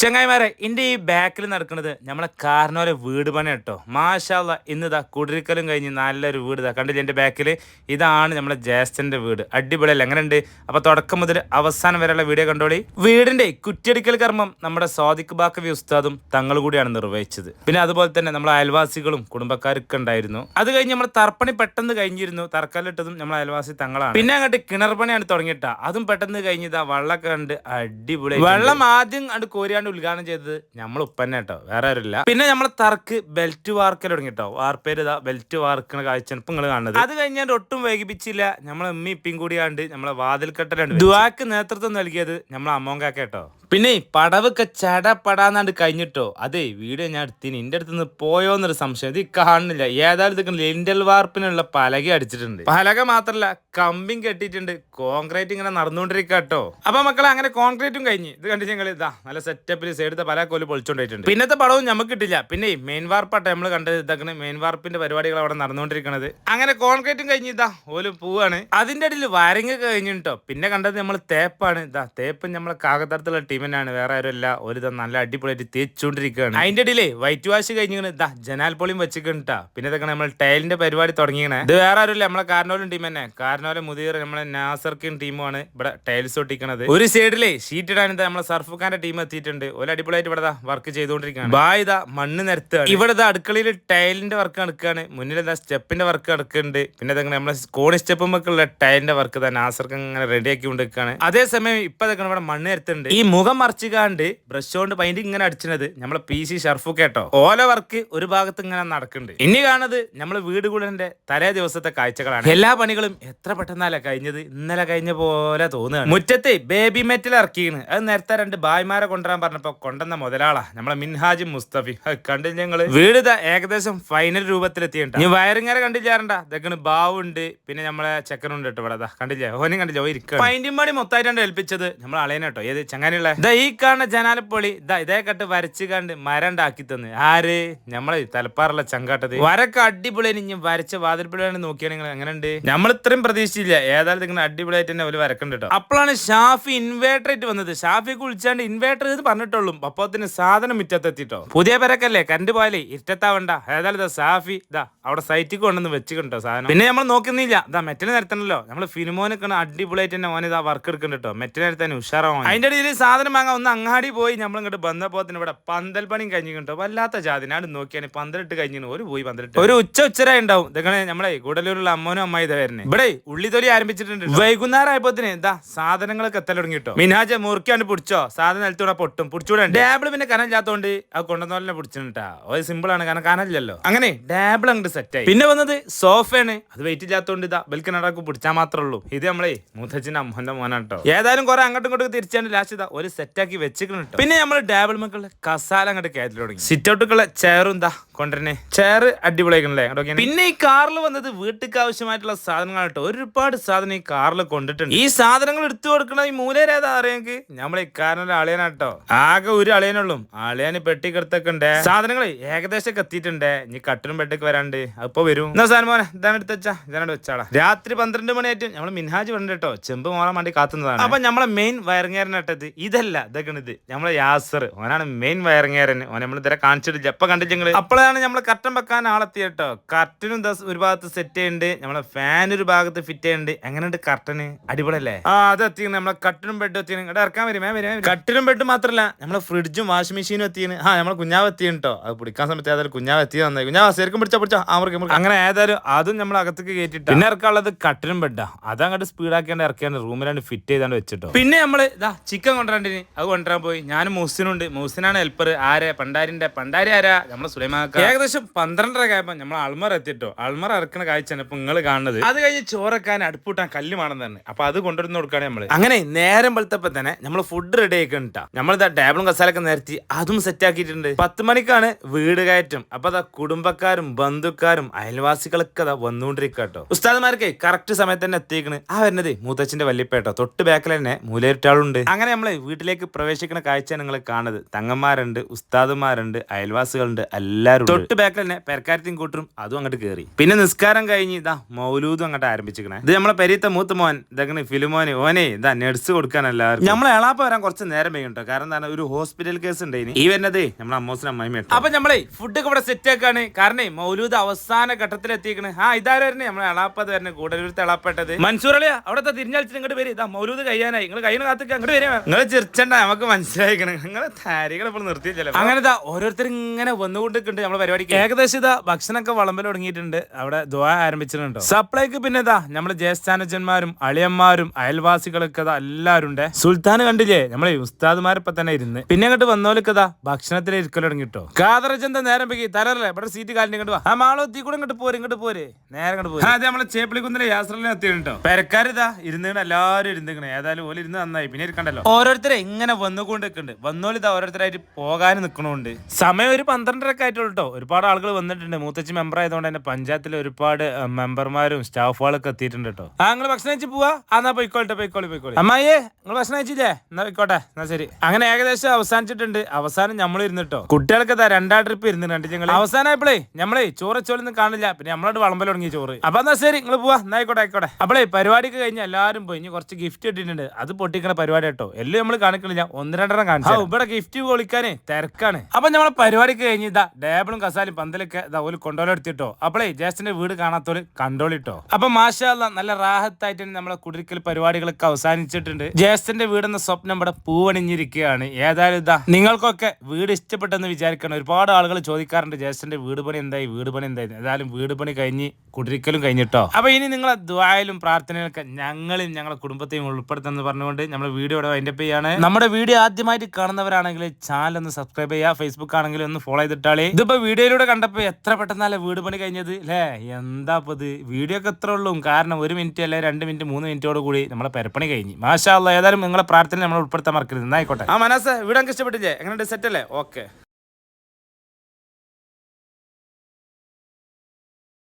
ചങ്ങായിമാരെ ഇന്റെ ഈ ബാക്കിൽ നടക്കുന്നത് നമ്മളെ കാരണവരെ വീട് പണി കേട്ടോ മാഷാല്ല ഇന്ന് ഇതാ കുടിരിക്കലും കഴിഞ്ഞ് നല്ലൊരു വീട് ഇതാ. കണ്ടില്ല എന്റെ ബാക്കിൽ ഇതാണ് നമ്മളെ ജ്യേഷ്ഠന്റെ വീട്. അടിപൊളിയല്ല? എങ്ങനെയുണ്ട്? അപ്പൊ തുടക്കം മുതൽ അവസാനം വരെയുള്ള വീഡിയോ കണ്ടോളി. വീടിന്റെ കുറ്റിയടിക്കൽ കർമ്മം നമ്മുടെ സ്വാദിഖ് ബാക്കവി ഉസ്താദും തങ്ങൾ കൂടിയാണ് നിർവഹിച്ചത്. പിന്നെ അതുപോലെ തന്നെ നമ്മളെ അയൽവാസികളും കുടുംബക്കാരൊക്കെ ഉണ്ടായിരുന്നു. അത് കഴിഞ്ഞ് നമ്മൾ തർപ്പണി പെട്ടെന്ന് കഴിഞ്ഞിരുന്നു. തറക്കല്ലിട്ടതും നമ്മളെ അയൽവാസി തങ്ങളാണ്. പിന്നെ അങ്ങോട്ട് കിണർ പണിയാണ് തുടങ്ങിയിട്ടാ. അതും പെട്ടെന്ന് കഴിഞ്ഞതാ വെള്ളം കണ്ട് അടിപൊളി വെള്ളം ആദ്യം കണ്ട് കോരിയാണ്ട് ഉദ്ഘാടനം ചെയ്തത്. നമ്മൾ ഉപ്പന്നെ കേട്ടോ വേറെ ആരുമില്ല പിന്നെ നമ്മളെ തർക്ക് ബെൽറ്റ് വാർക്കൽ തുടങ്ങിട്ടോ വാർപ്പേര് ഇതാ ബെൽറ്റ് വാർക്കണ കാഴ്ച ഇപ്പൊ നിങ്ങൾ കാണുന്നത്. അത് കഴിഞ്ഞാൽ ഒട്ടും വൈകിപ്പിച്ചില്ല നമ്മളെ ഉമ്മി ഇപ്പിയും കൂടിയാണ്ട് നമ്മളെ വാതിൽക്കെട്ടലുണ്ട് ദുവാക്ക് നേതൃത്വം നൽകിയത് നമ്മളെ അമ്മോങ്കാക്ക കേട്ടോ പിന്നെ പടവൊക്കെ ചടപടാന്നാണ്ട് കഴിഞ്ഞിട്ടോ? അതെ വീഡിയോ ഞാൻ എടുത്തിന്. എന്റെ അടുത്ത് നിന്ന് പോയോന്നൊരു സംശയം. ഇത് കാണുന്നില്ല. ഏതായാലും ഇതൊക്കെ ലിൻഡൽ വാർപ്പിനുള്ള പലക അടിച്ചിട്ടുണ്ട്. പലക മാത്രല്ല കമ്പിങ് കെട്ടിയിട്ടുണ്ട്. കോൺക്രീറ്റ് ഇങ്ങനെ നടന്നുകൊണ്ടിരിക്കട്ടോ. കേട്ടോ അപ്പൊ മക്കളെ അങ്ങനെ കോൺക്രീറ്റും കഴിഞ്ഞ്. ഇത് കണ്ടിട്ട് ഞങ്ങൾ ഇതാ നല്ല സെറ്റപ്പിൽ സൈഡത്തെ പല കൊല്ലം പൊളിച്ചോണ്ടിട്ടുണ്ട് പിന്നത്തെ പടവും നമുക്ക് കിട്ടില്ല പിന്നെ മെയിൻ വാർപ്പാട്ടെ നമ്മൾ കണ്ടത്. ഇതാക്കണ. മെയിൻ വാർപ്പിന്റെ പരിപാടികൾ അവിടെ നടന്നുകൊണ്ടിരിക്കണത്. അങ്ങനെ കോൺക്രീറ്റും കഴിഞ്ഞ് ഇതാ ഓൽ പോവാണ്. അതിന്റെ ഇടയിൽ വരങ്ങ് കഴിഞ്ഞിട്ടോ? പിന്നെ കണ്ടത് നമ്മൾ തേപ്പാണ്. ഇതാ തേപ്പ് നമ്മളെ കാകത്തരത്തുള്ള തന്നെയാണ് വേറെ ആരുമല്ല ഒരു നല്ല അടിപൊളിയായിട്ട് തേച്ചുകൊണ്ടിരിക്കുകയാണ്. അതിന്റെ ഇടയിലേ വൈറ്റ് വാഷ് കഴിഞ്ഞിങ്ങനെ ഇതാ ജനാൽപ്പൊളിയും വെച്ചിട്ടാ പിന്നെ ഇതൊക്കെ നമ്മൾ ടൈലിന്റെ പരിപാടി തുടങ്ങിയാണ് ഇത് വേറെ ആരുമില്ല നമ്മളെ കാരണോലും ടീം തന്നെ. കാരണോലെ മുതിർ നമ്മളെ നാസർക്കിൻ ടീമുമാണ് ഇവിടെ ടൈൽസ് ഒട്ടിക്കണത്. ഒരു സൈഡിലെ ഷീറ്റ് ഇടാൻ ഇതാ നമ്മളെ സർഫുഖാന്റെ ടീം എത്തിയിട്ടുണ്ട്. ഒരു അടിപൊളിയായിട്ട് ഇവിടെ വർക്ക് ചെയ്തുകൊണ്ടിരിക്കുകയാണ്. ബാ ഇതാ മണ്ണ് നിരത്തുകയാണ്. ഇവിടെ ഇതാ അടുക്കളയിൽ ടൈലിന്റെ വർക്ക് നടക്കുകയാണ്. മുന്നിൽ ഇതാ സ്റ്റെപ്പിന്റെ വർക്ക് നടക്കുന്നുണ്ട്. പിന്നെ ഇതങ്ങനെ നമ്മളെ കോണി സ്റ്റെപ്പുമൊക്കെയുള്ള ടൈലിന്റെ വർക്ക് തന്നെ നാസർക്ക് ഇങ്ങനെ റെഡിയാക്കി കൊണ്ടിരിക്കുകയാണ് അതേസമയം ഇപ്പൊ ഇതൊക്കെ ഇവിടെ മണ്ണ് നിരത്തുന്നുണ്ട്. ഈ മറിച്ചുകാണ്ട് ബ്രഷ് കൊണ്ട് പൈന്റ് ഇങ്ങനെ അടിച്ചത് നമ്മളെ പി സി ഷർഫു കേട്ടോ ഓല വർക്ക് ഒരു ഭാഗത്ത് ഇങ്ങനെ നടക്കുന്നുണ്ട് ഇനി കാണുന്നത് നമ്മളെ വീട് കൂടലിന്റെ തലേ ദിവസത്തെ കാഴ്ചകളാണ്. എല്ലാ പണികളും എത്ര പെട്ടെന്നല്ല കഴിഞ്ഞത്? ഇന്നലെ കഴിഞ്ഞ പോലെ തോന്നുകയാണ്. മുറ്റത്തെ ബേബി മെറ്റൽ ഇറക്കിയാണ് അത് നേരത്തെ രണ്ട് ഭായ്മാരെ കൊണ്ടുവരാൻ പറഞ്ഞപ്പോ കൊണ്ടുവന്ന മുതലാളാ നമ്മളെ മിൻഹാജും മുസ്തഫി. കണ്ടില്ല ഞങ്ങൾ? വീട് ഏകദേശം ഫൈനൽ രൂപത്തിലെത്തിയിട്ടുണ്ട് ഇനി വയറിങ്ങാരെ കണ്ടില്ലാറണ്ട ഇതൊക്കെയാണ് ബാവുണ്ട് പിന്നെ നമ്മളെ ചെക്കനുണ്ട് കേട്ടോ ഇവിടെ കണ്ടില്ലേ? ഓനും കണ്ടില്ല? ഓ ഇരിക്കുക പൈന്റും പണി മൊത്തമായിട്ടാണ് ഏൽപ്പിച്ചത്. നമ്മൾ അളയനെ കേട്ടോ. ഏത് ചങ്ങാനുള്ള ഇതാ ഈ കാണുന്ന ജനാലപ്പൊളി ഇതാ ഇതേ കട്ട് വരച്ച് കണ്ട് മരണ്ടാക്കി തന്ന്. ആര്? നമ്മളെ തലപ്പാറുള്ള ചങ്കാട്ടത്. വരക്ക് അടിപൊളി ഇനി വരച്ച വാതിൽപ്പിള്ളി നോക്കിയാണെങ്കിൽ അങ്ങനെ ഉണ്ട് നമ്മൾ ഇത്രയും പ്രതീക്ഷിച്ചില്ല. ഏതായാലും ഇങ്ങനെ അടിപൊളിയായിട്ട് തന്നെ ഒരു വരക്കുന്നുണ്ട് കേട്ടോ. അപ്പോഴാണ് ഷാഫി ഇൻവേർട്ടർ ആയിട്ട് വന്നത്. ഷാഫി കുളിച്ചാണ്ട് ഇൻവേർട്ടർ എന്ന് പറഞ്ഞിട്ടുള്ളൂ. അപ്പത്തിന് സാധനം മുറ്റത്തെത്തിട്ടോ. പുതിയ പേരക്കല്ലേ? കറണ്ട് പോയാലേ ഇരുട്ടത്താവണ്ട. ഏതായാലും ഇതാ ഷാഫി ഇതാ അവിടെ സൈറ്റിൽ കൊണ്ടുവന്ന് വെച്ചിട്ടുണ്ടോ സാധനം? പിന്നെ നമ്മൾ നോക്കുന്നില്ല. ഇതാ മെറ്റിന് നിരത്തണല്ലോ. നമ്മൾ ഫിനിമോനൊക്കെ അടിപൊളിയായിട്ട് തന്നെ മോനെ ഇതാ വർക്ക് എടുക്കുന്നുണ്ട് കേട്ടോ. മെറ്റിന് നിരത്താൻ ഉഷാറാവും അതിന്റെ ഇടയിൽ സാധനം വാങ്ങാൻ ഒന്ന് അങ്ങാടി പോയി നമ്മൾ ഇങ്ങോട്ട് ബന്ധപ്പോത്തിന് ഇവിടെ പന്തൽ പണിയും കഴിഞ്ഞിട്ടോ വല്ലാത്ത ജാതി. ഞാൻ നോക്കിയാണ് പന്തലിട്ട് കഴിഞ്ഞു ഒരു പോയി പന്തലിട്ട്. ഒരു ഉച്ച ഉച്ചരായി ഉണ്ടാവും. ഇതങ്ങനെ നമ്മളെ ഗുഡലൂരുള്ള അമ്മനും അമ്മായി ഇതാ വരുന്നത് ഇവിടെ ഉള്ളിത്തൊലി ആരംഭിച്ചിട്ടുണ്ട് വൈകുന്നേരം ആയപ്പോത്തിന് എന്താ സാധനങ്ങളൊക്കെ എത്തൽ തുടങ്ങി കേട്ടോ മിനാജ മുറുക്കിയാണ്ട് പിടിച്ചോ? സാധനം നിലത്തൂടെ പൊട്ടും. പിടിച്ചൂടെ ഡാബിൾ പിന്നെ കനലില്ലാത്തോണ്ട് ആ കൊണ്ടുവന്നോലെ പിടിച്ചിട്ടാ അത് സിമ്പിൾ ആണ്. കാരണം കനലില്ലല്ലോ അങ്ങനെ ഡാബിൾ അങ്ങോട്ട് സെറ്റ് ആയി. പിന്നെ വന്നത് സോഫയാണ്. അത് വെയിറ്റ് ഇല്ലാത്തോണ്ട് ഇതാ ബെൽക്കിനടക്ക് പിടിച്ചാൽ മാത്രമേ ഉള്ളൂ. ഇത് നമ്മളെ മൂത്തച്ഛന്റെ അമ്മന്റെ മോനാട്ടോ ഏതായാലും കുറെ അങ്ങോട്ടും ഇങ്ങോട്ടും തിരിച്ചാണ് ലാസ്റ്റ് ഇതാ ഒരു സെറ്റ് ആക്കി വെച്ചിട്ടുണ്ട് കേട്ടോ പിന്നെ നമ്മൾ ഡാബിൾ മക്കളുടെ കസാല അങ്ങോട്ട് കയറ്റി തുടങ്ങി സിറ്റ് ഔട്ടുകളെ ചെയറും എന്താ കൊണ്ടുവരണേ. ചെയർ അടിപൊളിയാക്കണല്ലേ അങ്ങോട്ട് പിന്നെ ഈ കാറിൽ വന്നത് വീട്ടിലേക്ക് ആവശ്യമായിട്ടുള്ള സാധനങ്ങൾ കേട്ടോ ഒരുപാട് സാധനം ഈ കാറിൽ കൊണ്ടിട്ടുണ്ട്. ഈ സാധനങ്ങൾ എടുത്തു കൊടുക്കണ ഈ മൂലേരേതാ അറിയാമെങ്കിൽ നമ്മളെ കാറിനൊരു അളിയനാട്ടോ ആകെ ഒരു അളിയനുള്ളൂ. അളിയന് പെട്ടിക്കെടുത്തൊക്കെ ഉണ്ട് സാധനങ്ങൾ ഏകദേശം ഒക്കെ എത്തിയിട്ടുണ്ട്. ഇനി കട്ടിലും പെട്ടൊക്കെ വരാണ്ട് അപ്പൊ വരും. എന്നാ സാധനം മോനെ ഇതാണ് എടുത്ത് വെച്ചാ. ഇതാണ് വെച്ചാളാ. രാത്രി പന്ത്രണ്ട് മണിയായിട്ട് നമ്മൾ മിൻഹാജ് വേണ്ട കേട്ടോ ചെമ്പ് മോറാൻ വേണ്ടി കാത്തുന്നതാണ്. അപ്പൊ നമ്മളെ മെയിൻ വയറിങ്ങേരനട്ടത് ഇതല്ല ഇതൊക്കെ ഇത്. നമ്മളെ യാസർ ഓനാണ് മെയിൻ വയറിങ്ങേരൻ. ഓനെ നമ്മൾ ഇതുവരെ കാണിച്ചിട്ടില്ല. എപ്പൊ കണ്ടിട്ടുണ്ട് അപ്പോഴാണ് നമ്മൾ കർട്ടൻ വെക്കാൻ ആളെത്തി കേട്ടോ കർട്ടനും ഒരു ഭാഗത്ത് സെറ്റ് ചെയ്യുന്നുണ്ട് നമ്മളെ ഫാൻ ഒരു ഭാഗത്ത് ഫിറ്റ് ചെയ്യുന്നുണ്ട് എങ്ങനെയുണ്ട് കർട്ടന് അടിപൊളിയല്ലേ? ആ അത് എത്തിക്കുന്നത് നമ്മളെ കട്ടിലും ബെഡും എത്തിയാണ് ഇവിടെ ഇറക്കാൻ വരുമേ വരുമേ കട്ടിലും ബെഡും മാത്രമല്ല നമ്മളെ ഫ്രിഡ്ജും വാഷിംഗ് മെഷീനും എത്തിയാണ് ആ നമ്മളെ കുഞ്ഞാവ് എത്തിയാണ് കേട്ടോ അത് പിടിക്കാൻ സമയത്ത് ഏതായാലും കുഞ്ഞാവ് എത്തി നന്നായി കുഞ്ഞാവ് ശരിക്കും പിടിച്ചാ ആ അവർക്ക് അങ്ങനെ ഏതായാലും അതും നമ്മൾ അകത്തേക്ക് കയറ്റിട്ട് പിന്നെ ഇറക്കാനുള്ളത് കട്ടിനും ബെഡാ അതങ്ങോട്ട് സ്പീഡാക്കിയാണ്ട് ഇറക്കിയാണ്ട് റൂമിലാണ് ഫിറ്റ് ചെയ്താണ്ട് വെച്ചിട്ടോ. പിന്നെ നമ്മൾ ഇതാ ചിക്കൻ അത് കൊണ്ടുവരാൻ പോയി. ഞാനും മൂസിനുണ്ട്. മൂസിനാണ് ഹെൽപ്പർ ആരെ? പണ്ടാരിന്റെ പണ്ടാരി ആരാ? നമ്മളെ സുലൈമാക്ക ഏകദേശം പന്ത്രണ്ടര ആയപ്പോ നമ്മൾ അൾമർ എത്തിട്ടോ. അൾമർ ഇറക്കുന്ന കാഴ്ചയാണ് ഇപ്പൊ നിങ്ങൾ കാണുന്നത്. അത് കഴിഞ്ഞ് ചോറക്കാൻ അടുപ്പൂട്ടാൻ കല്ലുമാണെന്ന് തന്നെ. അപ്പൊ അത് കൊണ്ടുവരുന്ന കൊടുക്കാണ് നമ്മൾ. അങ്ങനെ നേരം വെളുത്തപ്പോ തന്നെ നമ്മൾ ഫുഡ് റെഡി നമ്മൾ നമ്മളിതാ ടേബിളും കസാലൊക്കെ നിരത്തി അതും സെറ്റ് ആക്കിയിട്ടുണ്ട്. പത്ത് മണിക്കാണ് വീട് കയറ്റം. അപ്പൊ അതാ കുടുംബക്കാരും ബന്ധുക്കാരും അയൽവാസികളൊക്കെ അതാ വന്നുകൊണ്ടിരിക്കട്ടോ കേട്ടോ ഉസ്താദ്മാർക്ക് കറക്റ്റ് സമയത്ത് തന്നെ എത്തിക്കണ് ആ വരുന്നത് മൂത്തച്ഛന്റെ വല്യപ്പേട്ടോ തൊട്ട് ബാക്കിൽ തന്നെ മൂലയിട്ടാളുണ്ട് അങ്ങനെ നമ്മൾ വീട്ടിൽ വീട്ടിലേക്ക് പ്രവേശിക്കുന്ന കാഴ്ച നിങ്ങൾ കാണുന്നത്. തങ്ങന്മാരുണ്ട് ഉസ്താദുമാരുണ്ട് അയൽവാസികളുണ്ട് എല്ലാവരും തൊട്ട് ബാക്കിൽ തന്നെ പെരക്കാരത്തിൻ കൂട്ടരും അതും അങ്ങോട്ട് കയറി പിന്നെ നിസ്കാരം കഴിഞ്ഞ് ഇതാ മൗലൂദും അങ്ങോട്ട് ആരംഭിച്ചിരിക്കണേ. ഇത് നമ്മളെ പെരീത്ത മൂത്ത മോൻ ഇതങ്ങനെ ഫിലിമോനെ ഓനെ ഇതാ നഴ്സ് കൊടുക്കാൻ എല്ലാവരും നമ്മളെ എളാപ്പ വരാൻ കുറച്ച് നേരം വൈകും കാരണം എന്താണ് ഒരു ഹോസ്പിറ്റൽ കേസ് ഉണ്ട് ഇനി. ഈ വരുന്നത് നമ്മളെ അമ്മോസിന് അമ്മായി അപ്പൊ നമ്മളെ ഫുഡ് ഇവിടെ സെറ്റ് ആക്കാണ്. കാരണം മൗലൂദ് അവസാന ഘട്ടത്തിൽ എത്തിക്കണ് ആ ഇതാരായിരുന്നു നമ്മളെ എളാപ്പത് വരണേ കൂടുതൽ എളാപ്പെട്ടത് മൻസൂർ അളിയാ അവിടത്തെ തിരിഞ്ഞാൽ ഇങ്ങോട്ട് വരും. ഇതാ മൗലൂദ് കഴിയാനായി. നിങ്ങൾ കയ്യിൽ കാത്തിക്കാൻ അങ്ങോട്ട് വരും നിങ്ങൾ ചിരിച്ചണ്ട നമുക്ക് മനസ്സിലായിക്കണം. നിങ്ങളെ താരികൾ ഇപ്പോൾ നിർത്തിയില്ല അങ്ങനെ ഇതാ ഓരോരുത്തർ ഇങ്ങനെ വന്നുകൊണ്ടിരിക്കുന്നുണ്ട് നമ്മളെ പരിപാടിക്ക്. ഏകദേശം ഇതാ ഭക്ഷണമൊക്കെ വിളമ്പൽ തുടങ്ങിയിട്ടുണ്ട്. അവിടെ ദ്വാ ആരംഭിച്ചിട്ടുണ്ട്? സപ്ലൈക്ക് പിന്നെ ഇതാ നമ്മളെ ജ്യേഷ്ഠാനുജന്മാരും അളിയന്മാരും അയൽവാസികളൊക്കെ ഇതാ എല്ലാവരും ഉണ്ട്. സുൽത്താൻ കണ്ടില്ലേ? നമ്മളെ ഉസ്താദുമാരിപ്പോ തന്നെ ഇരുന്ന്. പിന്നെ അങ്ങോട്ട് വന്നോലൊക്കെ ഇതാ ഭക്ഷണത്തിൽ ഇരിക്കൽ തുടങ്ങിട്ടോ. കാതറച്ചന്ത നേരം പോയി തരല്ലേ ഇവിടെ സീറ്റ് കാലിന് ഇങ്ങോട്ട് വാ. ആ മാളോത്തി കൂടെ ഇങ്ങോട്ട് പോര് ഇങ്ങോട്ട് പോര്. നേരെ ഇങ്ങോട്ട് പോരെ. അതെ നമ്മളെ ചേപ്പിളിക്കുന്നിലെ യാത്രയിൽ എത്തിയിട്ടോ പെരക്കാരിതാ ഇരുന്നിങ്ങനെ എല്ലാവരും ഇരുന്നിങ്ങനെ ഏതായാലും ഓൽ ഇരുന്ന് നന്നായി. പിന്നെ ഇരിക്കണ്ടല്ലോ. ഓരോരുത്തരെ ഇങ്ങനെ വന്നുകൊണ്ടിരിക്കുന്നുണ്ട്. വന്നോലിതാ ഓരോരുത്തരായിട്ട് പോകാൻ നിൽക്കണുണ്ട് സമയം ഒരു പന്ത്രണ്ടരക്കെ ആയിട്ടുള്ളൂ കേട്ടോ ഒരുപാട് ആളുകൾ വന്നിട്ടുണ്ട്. മൂത്തച്ഛി മെമ്പർ ആയതുകൊണ്ട് തന്നെ പഞ്ചായത്തിൽ ഒരുപാട് മെമ്പർമാരും സ്റ്റാഫുകളൊക്കെ എത്തിയിട്ടുണ്ട് കേട്ടോ ആ നിങ്ങൾ ഭക്ഷണം കഴിച്ച് പോവാ? എന്നാ പോയിക്കോട്ടെ പോയിക്കോളി പോയിക്കോളി. അമ്മായിയെ നിങ്ങൾ ഭക്ഷണം കഴിച്ചില്ലേ? എന്നാ പോയിക്കോട്ടെ എന്നാ ശരി. അങ്ങനെ ഏകദേശം അവസാനിച്ചിട്ടുണ്ട്. അവസാനം നമ്മൾ ഇരുന്നിട്ടോ കുട്ടികൾക്ക് ഇതാ രണ്ടാം ട്രിപ്പ് ഇരുന്ന് കണ്ടു ഞങ്ങൾ അവസാനമായപ്പോഴേ നമ്മളെ ചോറ് ചോലൊന്നും കാണില്ല. പിന്നെ നമ്മളോട് വളമ്പൽ തുടങ്ങി ചോറ്. അപ്പൊ എന്നാ ശരി നിങ്ങൾ പോവാ. എന്നായിക്കോട്ടെ ആയിക്കോട്ടെ അപ്പോഴേ പരിപാടിക്ക് കഴിഞ്ഞ് എല്ലാവരും പോയി. ഇനി കുറച്ച് ഗിഫ്റ്റ് ഇട്ടിട്ടുണ്ട് അത് പൊട്ടിക്കണ പരിപാടി കേട്ടോ എല്ലാം നമ്മൾ കാണിക്കണില്ല. ഒന്ന് രണ്ടെണ്ണം കാണിച്ചു ഇവിടെ ഗിഫ്റ്റ് പൊളിക്കാനേ തിരക്കാണ്. അപ്പൊ നമ്മളെ പരിപാടിക്ക് കഴിഞ്ഞ് ഇതാ ടേബിളും കസാലും പന്തലൊക്കെ ഇതാ ഒരു കൊണ്ടോലെടുത്തിട്ടോ അപ്പളേ ജേസ്റ്റന്റെ വീട് കാണാത്തോൽ കണ്ടോളിട്ടോ. അപ്പൊ മാഷാല്ല നല്ല റാഹത്തായിട്ട് നമ്മളെ കുടിരിക്കൽ പരിപാടികളൊക്കെ അവസാനിച്ചിട്ടുണ്ട്. ജ്യേഷ്ഠന്റെ വീടെന്ന സ്വപ്നം ഇവിടെ പൂവണിഞ്ഞിരിക്കുകയാണ്. ഏതായാലും ഇതാ നിങ്ങൾക്കൊക്കെ വീട് ഇഷ്ടപ്പെട്ടെന്ന് വിചാരിക്കണം. ഒരുപാട് ആളുകൾ ചോദിക്കാറുണ്ട് ജേസ്റ്റിന്റെ വീട് പണി എന്തായി വീട് പണി എന്തായി. ഏതായാലും വീട് പണി കഴിഞ്ഞ് കുടിരിക്കലും കഴിഞ്ഞിട്ടോ. അപ്പൊ ഇനി നിങ്ങളെ ദ്വായാലും പ്രാർത്ഥനയിലൊക്കെ ഞങ്ങളും ഞങ്ങളുടെ കുടുംബത്തെയും ഉൾപ്പെടുത്തുന്നു പറഞ്ഞുകൊണ്ട് നമ്മുടെ വീഡിയോ ഇവിടെ വൈൻഡപ്പ് ചെയ്യാണ്. നമ്മുടെ വീഡിയോ ആദ്യമായിട്ട് കാണുന്നവരാണെങ്കിൽ ചാനൽ ഒന്ന് സബ്സ്ക്രൈബ് ചെയ്യുക ഫേസ്ബുക്ക് ആണെങ്കിൽ ഒന്ന് ഫോളോ ചെയ്തിട്ടാളേ. ഇതിപ്പോ വീഡിയോയിലൂടെ കണ്ടപ്പോ എത്ര പെട്ടെന്നല്ലേ വീട് പണി കഴിഞ്ഞത്? അല്ലേ എന്താ ഇത്? വീഡിയോ ഒക്കെ എത്ര ഉള്ളൂ. കാരണം ഒരു മിനിറ്റ് അല്ലെ രണ്ട് മിനിറ്റ് മൂന്ന് മിനിറ്റോട് കൂടി നമ്മളെ പെരപ്പണി കഴിഞ്ഞു. മാഷാ ഏതായാലും നിങ്ങളെ പ്രാർത്ഥന നമ്മൾ ഉൾപ്പെടുത്താൻ മറക്കരുത്. എന്നായിക്കോട്ടെ ആ മനസ്സ് വീടൊക്കെ ഇഷ്ടപ്പെട്ടില്ലേ? എങ്ങനെ സെറ്റ് അല്ലേ? ഓക്കെ